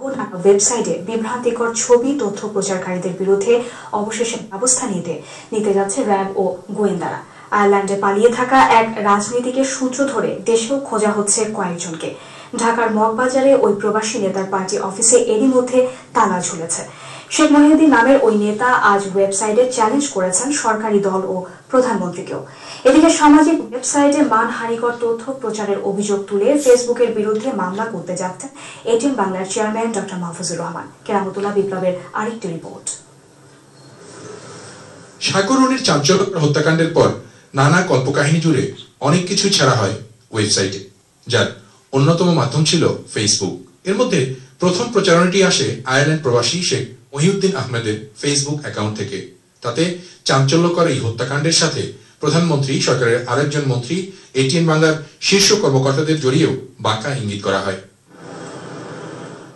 ওয়েবসাইটে বিভ্রান্তিকর ছবি, তথ্য প্রচারকারীদের বিরুদ্ধে অবশেষে ব্যবস্থা নিতে নিতে যাচ্ছে র্যাব ও গোয়েন্দারা। আয়ারল্যান্ডে পালিয়ে থাকা এক রাজনীতিকের সূত্র ধরে দেশেও খোঁজা হচ্ছে কয়েকজনকে। ঢাকার মগবাজারে ওই প্রবাসী নেতার পার্টি অফিসে এরই মধ্যে তালা ঝুলেছে। শেখ মহিউদ্দিন নামের ওই নেতা আজ ওয়েবসাইটে চ্যালেঞ্জ করেছেন সরকারি দল ও প্রধানমন্ত্রীকেও। এদিকে সামাজিক ওয়েবসাইটে মানহানিকর তথ্য প্রচারের অভিযোগ তুলে ফেসবুকের বিরুদ্ধে মামলা করতে যাচ্ছেন এটিএম বাংলার চেয়ারম্যান ডক্টর মাহফুজুর রহমান। কেরামতুল্লাহ বিপ্লবের আরেকটি রিপোর্ট। সাগরণের চাঞ্চল্যকর হত্যাকাণ্ডের পর নানা কল্পকাহিনী জুড়ে অনেক কিছু ছাড়া হয় ওয়েবসাইটে, যার অন্যতম মাধ্যম ছিল ফেসবুক। এর মধ্যে প্রথম প্রচারণাটি আসে আয়ারল্যান্ড প্রবাসী শেখ মহিউদ্দিন আহমেদের ফেসবুক অ্যাকাউন্ট থেকে। তাতে চাঞ্চল্যকর এই হত্যাকাণ্ডের সাথে প্রধানমন্ত্রী, সরকারের আরেকজন মন্ত্রী, এটিএন বাংলার শীর্ষ কর্মকর্তাদের জড়িয়েও বাঁকা ইঙ্গিত করা হয়।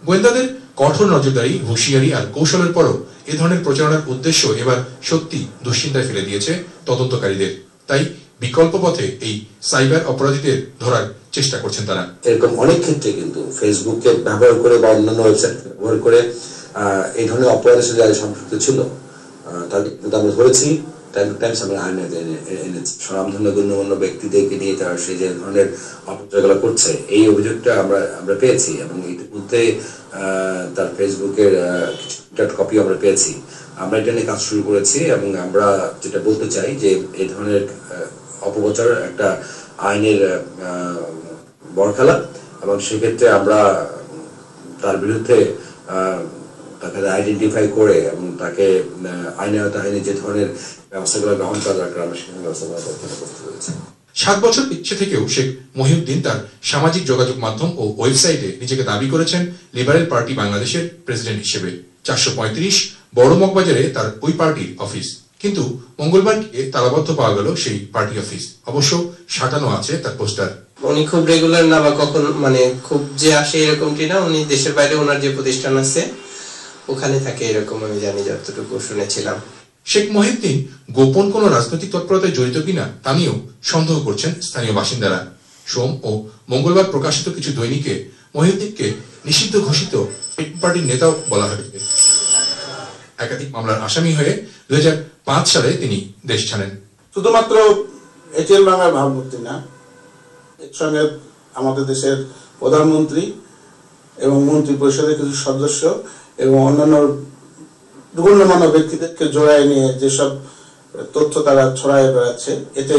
গোয়েন্দাদের কঠোর নজরদারি, হুঁশিয়ারি আর কৌশলের পরও এ ধরনের প্রচারণার উদ্দেশ্য এবার সত্যি দুশ্চিন্তায় ফেলে দিয়েছে তদন্তকারীদের। তাই বিকল্প পথে এই সাইবার অপরাধীদের ধরার চেষ্টা করছেন তারা। এরকম অনেক ক্ষেত্রে কিন্তু ফেসবুককে ব্যবহার করে বা অন্যান্য ওয়েবসাইট ব্যবহার করে এই ধরনের অপরাধের সাথে যারা সম্পৃক্ত ছিল তাদের কিন্তু আমরা ধরেছি। টাইম টু টাইমস আমরা আইনে এনেছি। স্বনামধন্য গণ্যমান্য ব্যক্তিদেরকে নিয়ে তারা সেই যে ধরনের অপচয়গুলো করছে, এই অভিযোগটা আমরা আমরা পেয়েছি এবং ইতিমধ্যে তার ফেসবুকের কিছু কপি আমরা পেয়েছি। আমরা এটা নিয়ে কাজ শুরু করেছি এবং আমরা যেটা বলতে চাই যে এই ধরনের অপপ্রচার একটা আইনের বরখেলা এবং সেক্ষেত্রে আমরা তার বিরুদ্ধে তাকে আইডেন্টিফাই করে এবং তাকে আইনে আইনে যে ধরনের ব্যবস্থাগুলো গ্রহণ করা দরকার আমরা সেখানে ব্যবস্থা করার প্রস্তুত হয়েছে সাত বছর ইচ্ছে থেকেও শেখ মহিউদ্দিন তার সামাজিক যোগাযোগ মাধ্যম ও ওয়েবসাইটে নিজেকে দাবি করেছেন লিবারেল পার্টি বাংলাদেশের প্রেসিডেন্ট হিসেবে। চারশো পঁয়ত্রিশ বড় মগবাজারে তার ওই পার্টির অফিস। কিন্তু মঙ্গলবার তালাবদ্ধ পাওয়া গেল সেই পার্টি অফিস। অবশ্য সাজানো আছে তার পোস্টার। উনি খুব রেগুলার না বা কখন মানে খুব যে আসে এরকমটি না উনি দেশের বাইরে ওনার যে প্রতিষ্ঠান আছে ওখানে থাকে এরকম আমি জানি যতটুকু শুনেছিলাম। শেখ মহিউদ্দিন গোপন কোন রাজনৈতিক তৎপরতায় জড়িত কিনা তা নিয়েও সন্দেহ করছেন স্থানীয় বাসিন্দারা। সোম ও মঙ্গলবার প্রকাশিত কিছু দৈনিকে মহিউদ্দিনকে নিষিদ্ধ ঘোষিত পার্টির নেতাও বলা হয়েছে। একাধিক মামলার আসামি হয়ে দু হাজার পাঁচ সালে তিনি দেশ ছাড়েন। শুধুমাত্র এটিএল বাংলার ভাবমূর্তি না এর সঙ্গে আমাদের দেশের প্রধানমন্ত্রী এবং মন্ত্রী পরিষদের কিছু সদস্য এবং অন্যান্য গণ্যমান্য ব্যক্তিদেরকে জোড়ায় নিয়ে যেসব তথ্য তারা ছড়ায় বেড়াচ্ছে এতে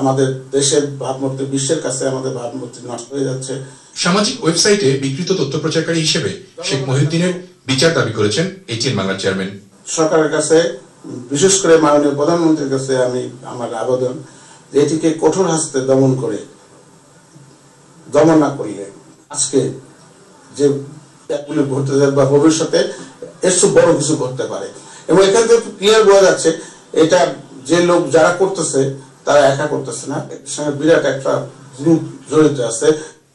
আমাদের দেশের ভাবমূর্তি বিশ্বের কাছে আমাদের ভাবমূর্তি নষ্ট হয়ে যাচ্ছে। সামাজিক ওয়েবসাইটে বিকৃত তথ্য প্রচারকারী হিসেবে শেখ মহিউদ্দিনের বিচার দাবি করেছেন এইচএন বাংলার চেয়ারম্যান। সরকারের কাছে বিশেষ করে মাননীয় প্রধানমন্ত্রীর কাছে আমি আমার আবেদন যে এটিকে কঠোর হাসতে দমন করে দমন না করলে আজকে যে বা ভবিষ্যতে এর বড় কিছু করতে পারে। এবং এখান থেকে ক্লিয়ার বোঝা যাচ্ছে, এটা যে লোক যারা করতেছে, তারা একা করতেছে না। সঙ্গে বিরাট একটা গ্রুপ জড়িত আছে।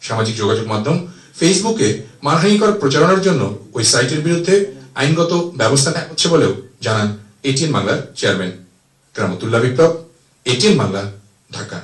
সামাজিক যোগাযোগ মাধ্যম ফেসবুকে মানহানিকর প্রচারণার জন্য ওই সাইটের বিরুদ্ধে আইনগত ব্যবস্থা নেওয়া হচ্ছে বলেও জানান এটিএন বাংলার চেয়ারম্যান রামতুল্লাহ বিপ্লব এটিএন বাংলা ঢাকা।